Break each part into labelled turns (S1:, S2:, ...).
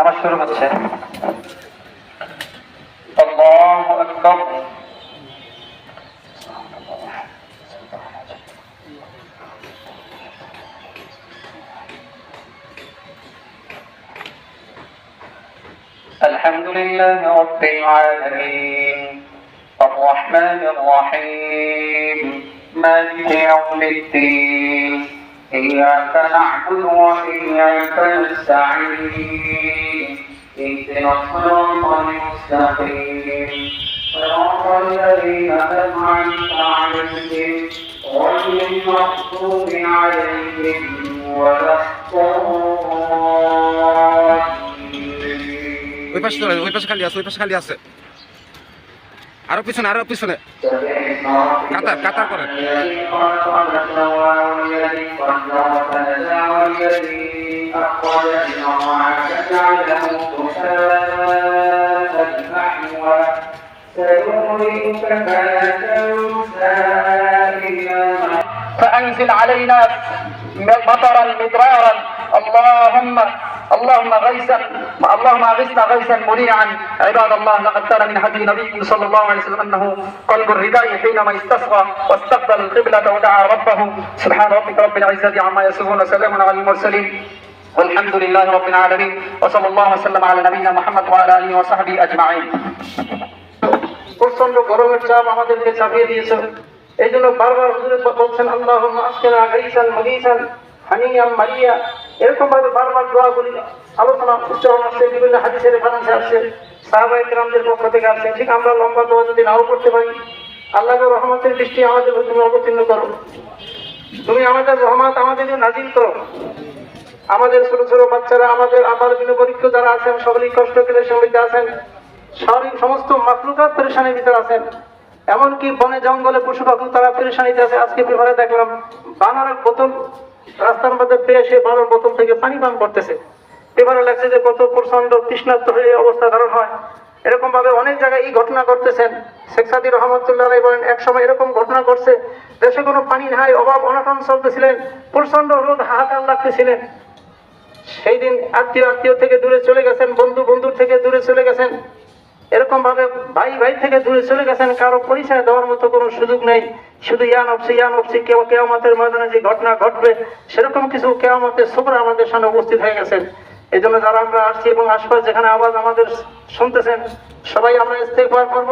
S1: নামাজ শুরু হচ্ছে আল্লাহু আকবার الحمد لله رب العالمين الرحمن الرحيم مالك يوم الدين إياك نعبد وإياك نستعين اهدنا الصراط المستقيم صراط الذين أنعمت عليهم غير المغضوب عليهم ولا الضالين
S2: ওই পাশে চলে ওই পাশে খালি আছে ওই পাশে খালি আছে আরো পিছনে আরো পিছনে কাতার কাতার করেন
S1: فأنزل علينا مطرا مدرارا اللهم اللهم غيثا اللهم اغثنا غيثا مريعا عباد الله لقد كان من هدي نبي صلى الله عليه وسلم انه قلب الرداء حينما استسقى واستقبل القبلة ودعا ربه سبحان ربك رب العزة عما يصفون وسلام على المرسلين والحمد لله رب العالمين وصلى الله وسلم على نبينا محمد وعلى اله وصحبه اجمعين প্রচন্ড গরমের চাপ আমাদেরকে চাপিয়ে দিয়েছে এই জন্য বারবার হুজুরে বলছেন আল্লাহ আজকের আগাইসান মগিসান হানিয়াম মারিয়া এরকম ভাবে বারবার দোয়াগুলি আলোচনা, উচ্চারণ আসছে, বিভিন্ন হাদিসের রেফারেন্সে আসছে সাহাবাই কিরামদের পক্ষ থেকে আসছে। ঠিক আমরা লম্বা দোয়া যদি নাও করতে পারি, আল্লাহর রহমতের দৃষ্টি আমাদের তুমি অবতীর্ণ করো। তুমি আমাদের রহমত আমাদের নাজিল করো। আমাদের ছোট ছোট বাচ্চারা, আমাদের আবার বিভিন্ন পরীক্ষ যারা আছেন, সকলেই কষ্ট করে সমিতি আছেন। সবই সমস্ত মাকলুকাত পেরেশানির ভিতরে আছেন। এমনকি বনে জঙ্গলে পশু পাখি তারা পেরেশানিতে আছে। আজকে পেপারে দেখলাম, বানরের বোতল, রাস্তার মধ্যে পেয়ে সে বানর বোতল থেকে পানি পান করতেছে। পেপারে লাগছে যে কত প্রচণ্ড তৃষ্ণার্ত হয়ে অবস্থা ধারণ হয়। এরকম ভাবে অনেক জায়গায় এই ঘটনা ঘটতেছেন শেখ সাদি রহমতুল্লাহ বলেন এক সময় এরকম ঘটনা ঘটছে, দেশে কোনো পানি নাই, অভাব অনটন চলতেছিলেন প্রচণ্ড রোদ, হাহাকার লাগতেছিলেন। সেই দিন আত্মীয় আত্মীয় থেকে দূরে চলে গেছেন বন্ধু বন্ধুর থেকে দূরে চলে গেছেন। এরকম ভাবে ভাই ভাই থেকে দূরে চলে গেছেন, কারও পরিচয় দেওয়ার মতো কোনো সুযোগ নেই। শুধু ইয়ান অফসি ইয়ান অফসি কেউ কেয়ামতের ময়দানে যে ঘটনা ঘটবে, সেরকম কিছু কেয়ামতের সবরা আমাদের সামনে উপস্থিত হয়ে গেছেন। এই জন্য যারা আমরা আসছি এবং আশপাশ যেখানে আওয়াজ আমাদের শুনতেছেন, সবাই আমরা ইস্তেকবার করব।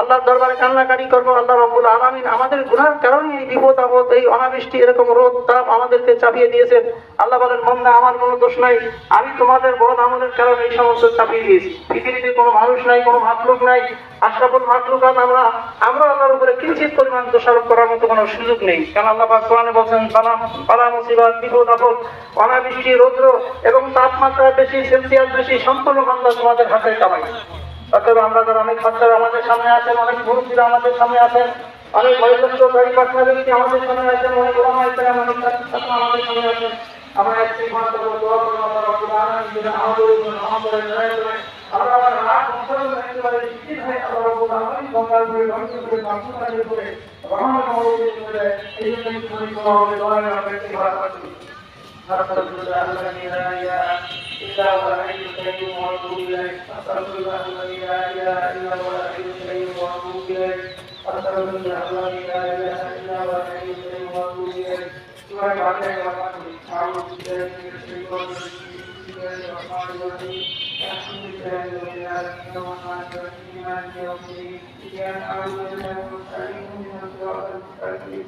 S1: আল্লাহর দরবারে কান্নাকাটি করব, আল্লাহ রব্বুল আলামিন আমাদের গুনার কারণে এই বিপদ, আপদ, এই অনাবৃষ্টি, এরকম রোদ, তাপ আমাদেরকে চাপিয়ে দিয়েছেন। আল্লাহ বলেন মন্দা আমার কোনো দোষ নাই। আমি তোমাদের বড় আমলের কারণে এই সমস্ত চাপিয়ে দিয়েছি। পৃথিবীতে কোনো মানুষ নাই, কোনো মাতলুক নাই। আশরাফুল মাতলুকাত আমরা আমরা আল্লাহর উপরে কিঞ্চিত পরিমাণ দোষারোপ করার মতো কোনো সুযোগ নেই। কারণ আল্লাহ পাক কোরআনে বলছেন, বালা বালা মুসিবত, বিপদ, আপদ, অনাবৃষ্টি, রৌদ্র এবং তাপমাত্রা বেশি, সেলসিয়াস বেশি, সম্পূর্ণ বাংলা তোমাদের হাতে কামাই। অতএব আমরা ধর অনেক ছাত্ররা আমাদের সামনে আসেন অনেক মুরব্বীরা আমাদের সামনে আসেন অনেক বয়োজ্যেষ্ঠ গরিব বাচ্চা ব্যক্তি আমাদের সামনে আসেন অনেক ওলামা অনেক ছাত্র আমাদের সামনে আসেন আমরা একটি ঘণ্টা করে দোয়া করে আমরা উদাহরণ দিন আমাদের আমাদের লড়াই করে আমরা আমার রাগ সংশোধন করতে পারি। নিশ্চিত হয়ে আমরা উদাহরণ বঙ্গাল করে ধ্বংস করে বাস্তবায়ন করে রহমান মহোদয় করে এই জন্য কি করি করা হবে দয়া করে ব্যক্তি ভালো আল্লাহ নিরায়া الله الذي لا إله إلا هو الحي القيوم وأتوب إليه أستغفر الله الذي لا إله إلا هو الحي القيوم وأتوب إليه أستغفر الله الذي لا إله إلا هو الحي القيوم وأتوب إليه سبحانك عليك وبحمدك أعوذ بالله من الشيطان الرجيم بسم الله الرحمن الرحيم الحمد لله رب العالمين الرحمن الرحيم مالك يوم الدين إياك نعبد وإياك نستعين اهدنا الصراط المستقيم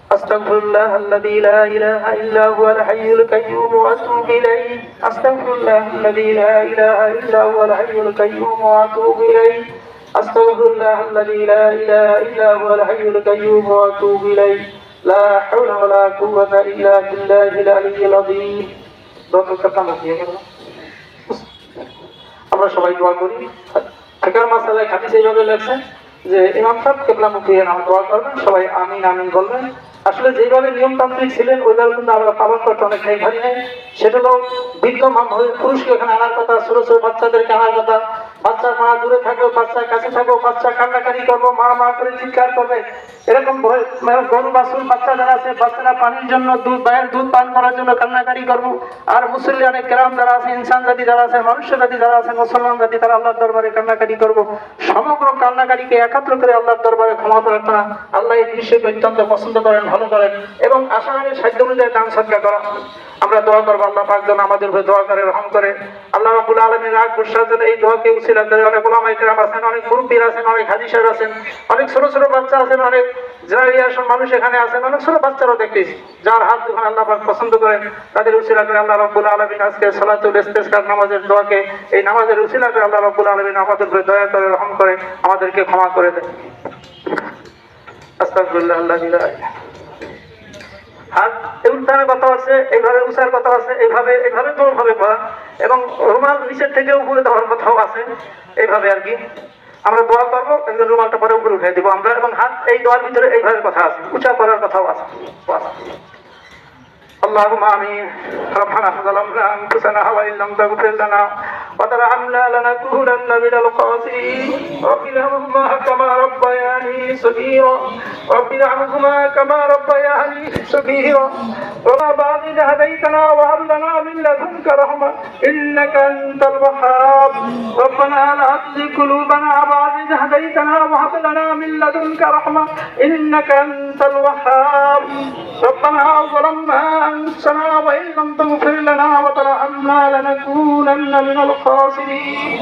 S1: أستغفر الله الذي لا إله إلا هو الحي القيوم وأتوب إليه أستغفر الله الذي لا إله إلا هو الحي القيوم وأتوب إليه أستغفر الله الذي لا إله إلا هو الحي القيوم وأتوب إليه لا حول ولا قوة إلا بالله العلي العظيم আমরা সবাই দোয়া করি ফেকার মাসালায় হাদিস এইভাবে লেখছেন যে ইমাম সাহেব কেবলামুখী নাম দোয়া করবেন সবাই আমিন আমিন বলবেন আসলে যেভাবে নিয়মতান্ত্রিক ছিলেন ওইভাবে কিন্তু আমরা পালন করতে নেই সেটা হলো বৃদ্ধ পুরুষকে এখানে আনার কথা, ছোট ছোট বাচ্চাদেরকে আনার কথা। বাচ্চার মা দূরে থাকবে বাচ্চার কাছে থাকব বাচ্চা কান্নাকাটি করব, মা মা করে চিৎকার করবে। এরকম গরু, বাছুর, বাচ্চা যারা আছে, বাচ্চারা পানির জন্য দুধ বাইরের দুধ পান করার জন্য কান্নাকাটি করব। আর মুসল্লি অনেক গ্রাম যারা আছে, ইনসান জাতি যারা আছে মনুষ্য জাতি যারা আছে, মুসলমান জাতি, তারা আল্লাহর দরবারে কান্নাকাটি করব। সমগ্র কান্নাকাটিকে একাত্র করে আল্লাহর দরবারে ক্ষমা প্রার্থনা আল্লাহ এই দৃশ্যকে অত্যন্ত পছন্দ করেন, ভালো করেন এবং আশা করি সাধ্য অনুযায়ী দান সৎকার করা। আমরা দোয়া করব, আল্লাহ পাক যেন আমাদের উপরে দোয়া করে, রহম করে। আল্লাহ রাবুল আলমীর রাগ গুসার জন্য এই দোয়াকে উচিলা করে অনেক ওলামাই কেরাম আছেন, অনেক মুরব্বীর আছেন, অনেক হাদিসার আছেন, অনেক ছোট ছোট বাচ্চা আছেন, অনেক জেনারিয়াসন মানুষ এখানে আছেন, অনেক ছোট বাচ্চারাও দেখতেছি, যার হাত যখন আল্লাহ পাক পছন্দ করেন তাদের উচিলা করে আল্লাহ রাবুল আলমিন আজকে সালাতুল ইস্তেসকার নামাজের দোয়াকে, এই নামাজের উচিলা করে আল্লাহ রাবুল আলমিন আমাদের উপরে দয়া করে, রহম করে, আমাদেরকে ক্ষমা করে দেয় আস্তাগফিরুল্লাহ, আল্লাহ ইলাহা ইল্লা হাত এই উত্থানের কথা আছে এইভাবে উষার কথা আছে এইভাবে এইভাবে ভাবে করা এবং রুমাল নিচের থেকে উপরে দেওয়ার কথাও আছে এইভাবে আর কি আমরা দোয়া করবো একজন রুমালটা পরে উপরে উঠে দিব আমরা এবং হাত এই দোয়ার ভিতরে এইভাবে কথা আছে উঁচা করার কথাও আছে اللهم امين ربنا ظلمنا انفسنا وان لم تغفر لنا وترحمنا لنكونن من الخاسرين. رب ارحمهما كما ربياني صغيرا. رب ارحمهما كما ربياني صغيرا. وما بعد إذ هديتنا وهب لنا من لدنك رحمة. إنك أنت الوهاب. ربنا لا تزغ قلوبنا بعد إذ هديتنا وهب لنا من لدنك رحمة. إنك أنت الوهاب. ربنا ظلمنا أنفسنا وإن لم تغفر لنا وترحمنا لنكونن من الخاسرين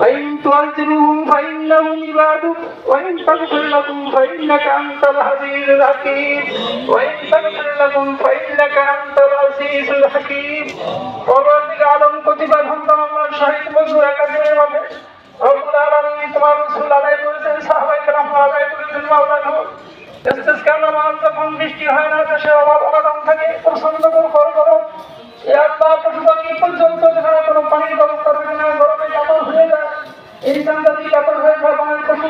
S1: وإن تعذبهم فإنهم عبادك وإن تغفر لهم فإنك أنت العزيز الحكيم وإن تغفر لهم فإنك أنت العزيز الحكيم পরবর্তী আলম প্রতিবার হন্তাম আমরা শহীদ বছর একাডেমির মধ্যে রব্বুল আলামিন তোমার রাসূল আলাইহি করেছেন সাহাবায়ে কেরাম আলাইহি করেছেন মাওলানা ইস্তেসকার নামাজ যখন বৃষ্টি হয় না দেশে অভাব অনটন থাকে প্রচন্ড করে করো এ আল্লাহ পশু পাখি পর্যন্ত যেখানে কোনো পানির ব্যবস্থা থাকে না, গরমে কাপড় হয়ে যায়, এই জানজাতি কাপড় হয়ে যায় পশু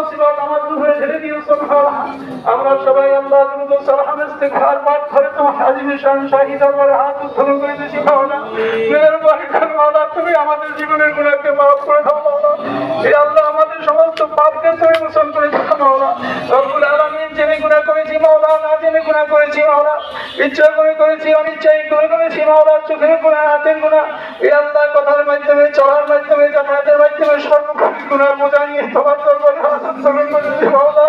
S1: মুসিবত আমার দুপুরে ছেড়ে আমরা সবাই আল্লাহ দ্রুত সালাম ইস্তেগফার পাঠ করে তোমার শান শাহী দরবারে হাত উত্তোলন করে মেহরবানি তুমি আমাদের জীবনের গুণাকে মাফ করে দাও আল্লাহ আমাদের সমস্ত পাপকে তুমি মোচন করে দাও মাওলা। রব্বুল আলামিন জেনে গুনাহ করেছি মাওলা, না জেনে গুনাহ করেছি মাওলা। ইচ্ছা করে করেছি অনিচ্ছাই করে করেছি মাওলা। চোখের গুনাহ হাতের গুনাহ এই আল্লাহ কথার মাধ্যমে, চলার মাধ্যমে, যাতায়াতের মাধ্যমে সর্বপ্রতি গুনার বোঝা নিয়ে তোমার দরবারে হাত উত্তোলন করেছি মাওলা।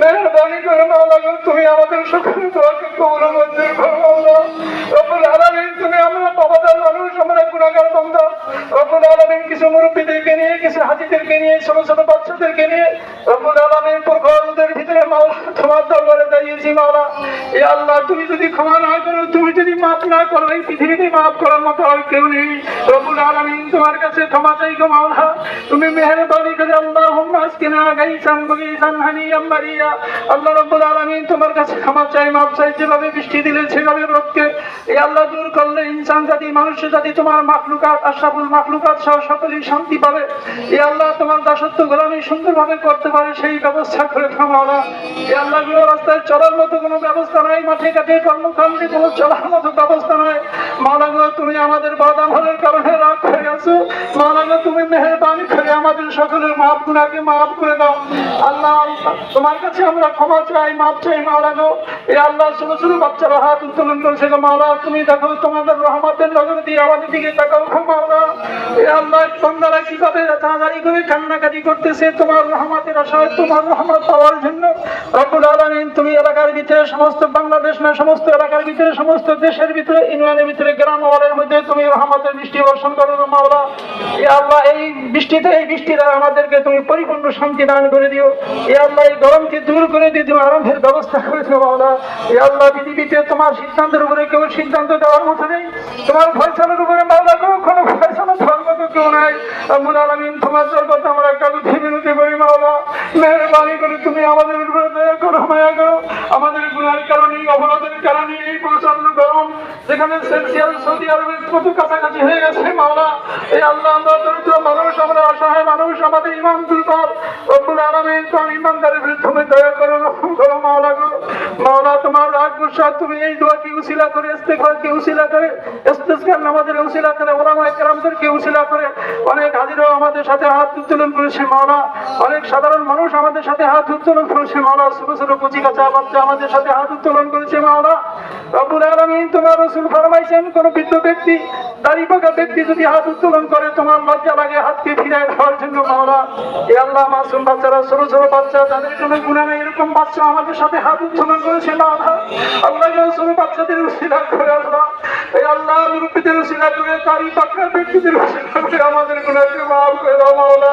S1: মেহরবানি করে মাওলা তুমি আমাদের সকলের দোয়াকে কবুল মঞ্জুর করো মাওলা। রব্বুল আলামিন, তুমি আমরা বাবাদার মানুষ, আমরা গুনাহগার বান্দা রব্বুল আলামিন নিয়ে কিছু নিয়ে নিয়ে ভিতরে তোমার দরবারে দাঁড়িয়েছি মাওলা। এ আল্লাহ, তুমি যদি ক্ষমা না করো, তুমি যদি না করো, এই পৃথিবীতে করার মতো আর কেউ নেই। রব্বুল আলামিন, তোমার কাছে ক্ষমা চাই গো তুমি মেহেরবানি করে আল্লাহ আল্লাহ রব্বুল আলামিন, তোমার কাছে ক্ষমা চাই চাই, যেভাবে বৃষ্টি দিলে, সেভাবে রোদকে। এই আল্লাহ, দূর করলে ইনসান জাতি, মানুষ জাতি, তোমার মাখলুকাত মাখলুকাত সহ সকলেই শান্তি পাবে। এই আল্লাহ, তোমার দাসত্ব গোলামি সুন্দরভাবে করতে পারে, সেই ব্যবস্থা করে থামাওলা এই আল্লাহ রাস্তায় চলার মতো কোনো ব্যবস্থা নাই, মাঠে ঘাটে কর্মকাণ্ডে কোনো চলার মতো ব্যবস্থা নাই। মালাগো তুমি আমাদের বাদাম হলের কারণে রাগ হয়ে আছো। মালাগো তুমি মেহরবানি করে আমাদের সকলের মাপ গুণাকে মাফ করে দাও। আল্লাহ, তোমার কাছে আমরা ক্ষমা চাই, মাপ চাই মাওলাগো এই আল্লাহ ছোট ছোট বাচ্চারা হাত উত্তোলন করেছে গো মাওলা তুমি দেখো, তোমাদের রহমতের নজর দিয়ে আমাদের দিকে তাকাও মাওলা এই আল্লাহ, বন্দারা কীভাবে তাড়াতাড়ি করে কান্নাকাটি করতেছে, তোমার রহমতের আশায়, তোমার রহমত পাওয়ার জন্য। রব্বুল আলামিন, তুমি এলাকার ভিতরে সমস্ত বাংলাদেশ না, সমস্ত এলাকার ভিতরে, সমস্ত দেশের ভিতরে, ইউনিয়নের ভিতরে, গ্রাম ওয়ালের মধ্যে তুমি রহমতের দৃষ্টি বর্ষণ করো মাওলা। এই আল্লাহ, এই বৃষ্টিতে, এই বৃষ্টি দ্বারা আমাদেরকে তুমি পরিপূর্ণ শান্তি দান করে দিও। এ আল্লাহ, এই গরমকে দূর করে দিয়ে তুমি আরম্ভের ব্যবস্থা করেছ মাওলা। এ আল্লাহ, পৃথিবীতে তোমার সিদ্ধান্তের উপরে কেউ সিদ্ধান্ত দেওয়ার মতো নেই। তোমার ফয়সালার উপরে মাওলা কেউ কোনো ফয়সালা দেওয়ার মতো কেউ নাই। আব্বুল আলমিন, তোমার জগৎ আমরা কাগজে বিনতি করি মাওলা। মেহরবানি করে তুমি আমাদের উপরে দয়া করো, মায়া করো। আমাদের গুণার কারণে অপরাধের কারণে এই প্রচণ্ড গরম, যেখানে সৌদি আরবের কত কাছাকাছি হয়ে গেছে মাওলা। এই আল্লাহ আমরা মানুষ, আমরা অসহায় মানুষ, আমাদের ইমান দুর্বল। ইমানদারের বিরুদ্ধে দয়া করো করো মাওলা মাওলা, তোমার রাগ তুমি এই দোয়াকে উসিলা করে উসিলা করে ইস্তেসগার নামাজের উসিলা করে উসিলা করে, অনেক হাজিরাও আমাদের সাথে হাত উত্তোলন করেছে মাওলা। অনেক সাধারণ মানুষ আমাদের সাথে হাত উত্তোলন করেছে মাওলা। ছোট ছোট কচি কাঁচা বাচ্চা আমাদের সাথে হাত উত্তোলন করেছে মাওলা। রব্বুল আলামিন, তোমার রাসূল ফরমাইছেন, কোন বৃদ্ধ ব্যক্তি, দাড়ি পাকা ব্যক্তি যদি হাত উত্তোলন করে, তোমার লজ্জা লাগে হাতকে ফিরায় দেওয়ার জন্য মাওলা। এ আল্লাহ মাসুম বাচ্চারা, ছোট ছোট বাচ্চা তাদের কোনো গুণা নেই, এরকম বাচ্চা আমাদের সাথে হাত উত্তোলন করেছে মাওলা। আল্লাহ ছোট বাচ্চাদের উশিলা করে আল্লাহ। এই আল্লাহ মুরব্বীদের উশিলা করে, দাড়ি পাকা ব্যক্তিদের উশিলা করে আমাদের গুণাকে মাফ করে দাও মাওলা।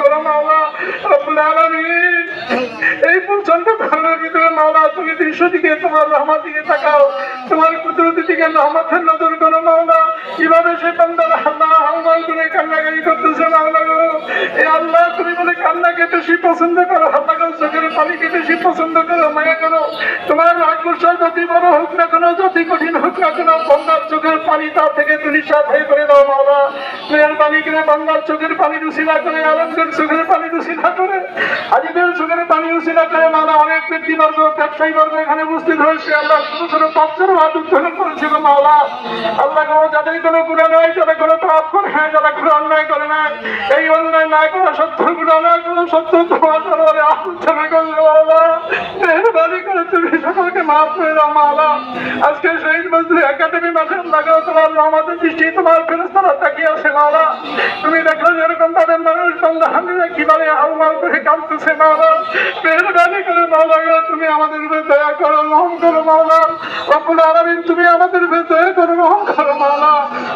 S1: এই প্রচণ্ড গরমের ভিতরে মাওলা, তুমি দৃশ্য দিকে, তোমার রহমা দিকে তাকাও, তোমার কুদরতি দিকে রহমতের নজর করো মাওলা। কীভাবে সে বান্দার আল্লাহ না না চোখের পানি তুমি সাথে করে দাও, মাওলা। মেয়ের পানি অনেক ব্যবসায়ী বর্গ এখানে উপস্থিত হয়েছে। আল্লাহ ছোট ছোট বাচ্চারও হাত উত্তোলন করেছিল মাওলা। আল্লাহ যাদের কোনো গুণা নয় যারা কোনো পাপ করে করে তুমি মাওলা। তুমি দেখো যেরকম তাদের মানুষ কীভাবে আহ্বান করে কাঁদতেছে মাওলা। মেহরবানি করে মাওলা গো, তুমি আমাদের দয়া করো রহম করো মাওলা। রব্বুল আলামিন তুমি আমাদের দয়া করো রহম করো মাওলা।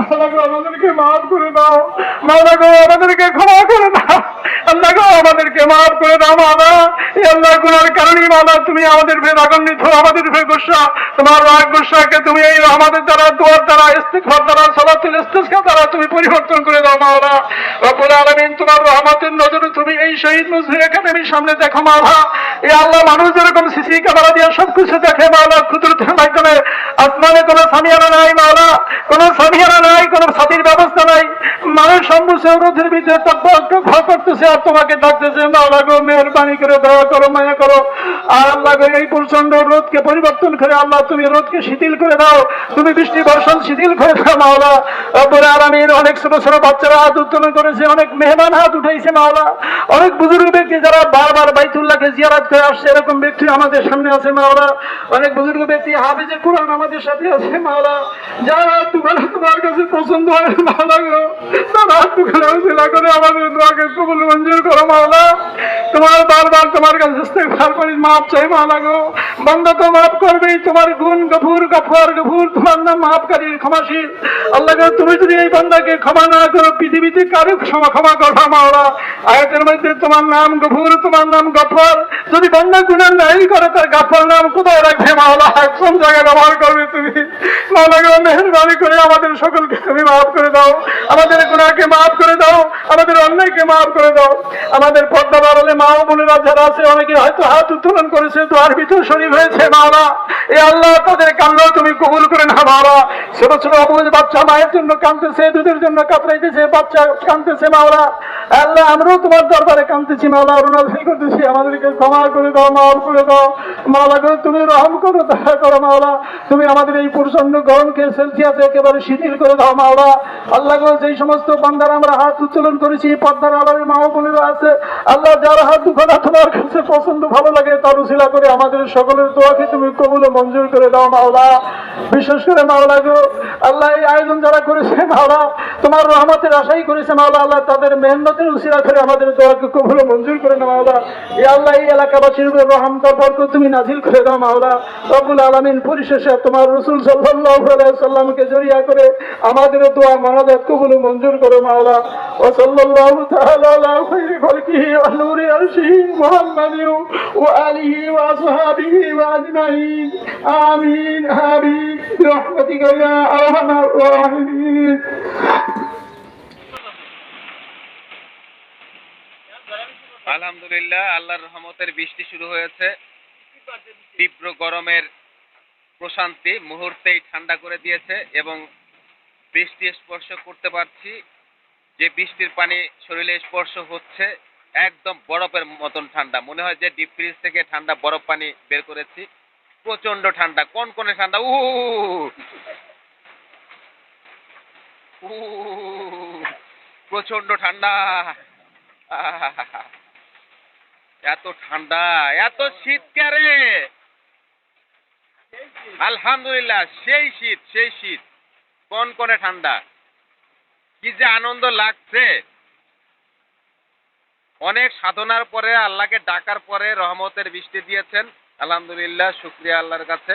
S1: আমাদেরকে মাফ করে দাও। মাওলা গো, আমাদেরকে ক্ষমা করে দাও। আল্লাহ গো, আমাদেরকে মাফ করে দাও এই কারণে মাওলা তুমি আমাদের আমাদের গোসা, তোমার রাগ গোসাকে তুমি এই আমাদের দ্বারা, দোয়ার দ্বারা দ্বারা, সালাতুল দ্বারা তুমি পরিবর্তন করে দাও মাওলা। রব্বুল আলামিন, তোমার রহমতের নজরে তুমি এই শহীদ একাডেমির সামনে দেখো মাওলা। এই আল্লাহ মানুষ যেরকম সিসি ক্যামেরা দিয়ে সবকিছু দেখে মাওলা মাধ্যমে। আসমানে কোনো নাই মাওলা, কোনো নাই, কোনো ছাতির ব্যবস্থা নাই। মানুষ ভিতরে করতেছে আর তোমাকে ডাকতেছে মাওলা গো মেহরবানি করে দয়া করো, মায়া করো। আর আল্লাহ গো, এই প্রচণ্ড রোদকে পরিবর্তন করে আল্লাহ, তুমি রোদকে শিথিল করে দাও। তুমি বৃষ্টি বর্ষণ শিথিল করে দাও, মাওলা। রব্বুল আলামিন অনেক ছোট ছোট বাচ্চারা হাত উত্তোলন করেছে, অনেক মেহমান হাত উঠাইছে, মাওলা। অনেক বুজুর্গ ব্যক্তি যারা বারবার বাইতুল্লাহকে জিয়ারাত করে আসছে, এরকম ব্যক্তি আমাদের সামনে আছে, মাওলা। অনেক বুজুর্গ ব্যক্তি হাফিজে কোরআন আমাদের সাথে আছে, মাওলা। যারা তোমার তোমার কাছে পছন্দ হয় মাওলা গো। তারা উসিলা করে আমাদের দোয়াকে কবুল মঞ্জুর করো মাওলা তোমার বারবার তোমার কাছে ইস্তেগফার মাপ চাই মাওলা গো। বান্দা তো মাফ করবেই, তোমার গুণ গফুর, গফর গফুর, তোমার নাম মাফকারী ক্ষমাশীল। আল্লাহ তুমি যদি এই বান্দাকে ক্ষমা না করো, পৃথিবীতে কারও ক্ষমা ক্ষমা করবা মাওলা। আয়াতের মধ্যে তোমার নাম গফুর, তোমার নাম গফর। যদি বান্দা গুণার নাই করে, তার গফর নাম কোথায় রাখবে মাওলা? কোন জায়গায় ব্যবহার করবে তুমি? মাওলা গো, মেহরবানি করে আমাদের সকলকে তুমি মাফ করে দাও। আমাদের গুনাহকে মাফ করে দাও। আমাদের অন্যায়কে মাফ করে দাও। আমাদের পর্দা বাড়ালে মা ও বোনেরা যারা আছে, অনেকে হয়তো হাত উত্তোলন করেছে, দোয়ার ভিতর শরীর হয়েছে, মাওলা। এ আল্লাহ, তাদের কান্না তুমি কবুল করে না মাওলা। ছোট ছোট অবুজ বাচ্চা মায়ের জন্য কাঁদতেছে, দুধের জন্য কাতরাইতেছে, বাচ্চা কাঁদতেছে, মাওলা। আল্লাহ, আমরাও তোমার দরবারে কাঁদতেছি, মাওলা। অরুণাধি করতেছি, আমাদেরকে ক্ষমা করে দাও, মাফ করে দাও। মাওলা গো, তুমি রহম করো, দয়া করো, মাওলা। তুমি আমাদের এই প্রচণ্ড গরমকে সেলসিয়াসে একেবারে শিথিল করে দাও, মাওলা। আল্লাহ গো, যেই সমস্ত বান্দারা আমরা হাত উত্তোলন করেছি পদ্মার আলারের মা বোনেরা আছে, আল্লাহ, যার হাত দুখানা তোমার কাছে পছন্দ ভালো লাগে তার উশিলা করে আমাদের সকলের দোয়াকে তুমি কবুল মঞ্জুর করে দাও মাওলা। বিশেষ করে মাওলা গো, আল্লাহ এই আয়োজন যারা করেছে, মাওলা, তোমার রহমতের আশাই করেছে মাওলা, আল্লাহ তাদের মেহনতের উশিলা করে আমাদের দোয়াকে কবুল মঞ্জুর করে নাও মাওলা। এই আল্লাহ, এই এলাকাবাসীর উপর রহম বরকত তুমি নাজিল করে দাও মাওলা। রব্বুল আলামিন পরিশেষে তোমার রসুল আলাইহি সাল্লামকে জড়িয়া করে আমাদের দোয়া মানাজাত কবুল মঞ্জুর করো মাওলা। ও আলা খাইরি খালকিহি ওয়া নূরি আরশিহি মুহাম্মাদিন ওয়া আলিহি ওয়া আসহাবিহি ওয়া আজমাইন আমিন আমিন برحمتك يا ارحم الراحمين
S2: আলহামদুলিল্লাহ আল্লাহর রহমতের বৃষ্টি শুরু হয়েছে তীব্র গরমের প্রশান্তি মুহূর্তেই ঠান্ডা করে দিয়েছে এবং বৃষ্টি স্পর্শ করতে পারছি যে বৃষ্টির পানি শরীরে স্পর্শ হচ্ছে একদম বরফের মতন ঠান্ডা। মনে হয় যে ডিপ ফ্রিজ থেকে ঠান্ডা বরফ পানি বের করেছি। প্রচণ্ড ঠান্ডা কোন কোনে ঠান্ডা উ প্রচণ্ড ঠান্ডা। এত ঠান্ডা, এত শীত কারে আলহামদুলিল্লাহ, সেই শীত সেই শীত। কোন কোনে ঠান্ডা। কি যে আনন্দ লাগছে। অনেক সাধনার পরে আল্লাহকে ডাকার পরে রহমতের বৃষ্টি দিয়েছেন। আলহামদুলিল্লাহ শুক্রিয়া আল্লাহর কাছে।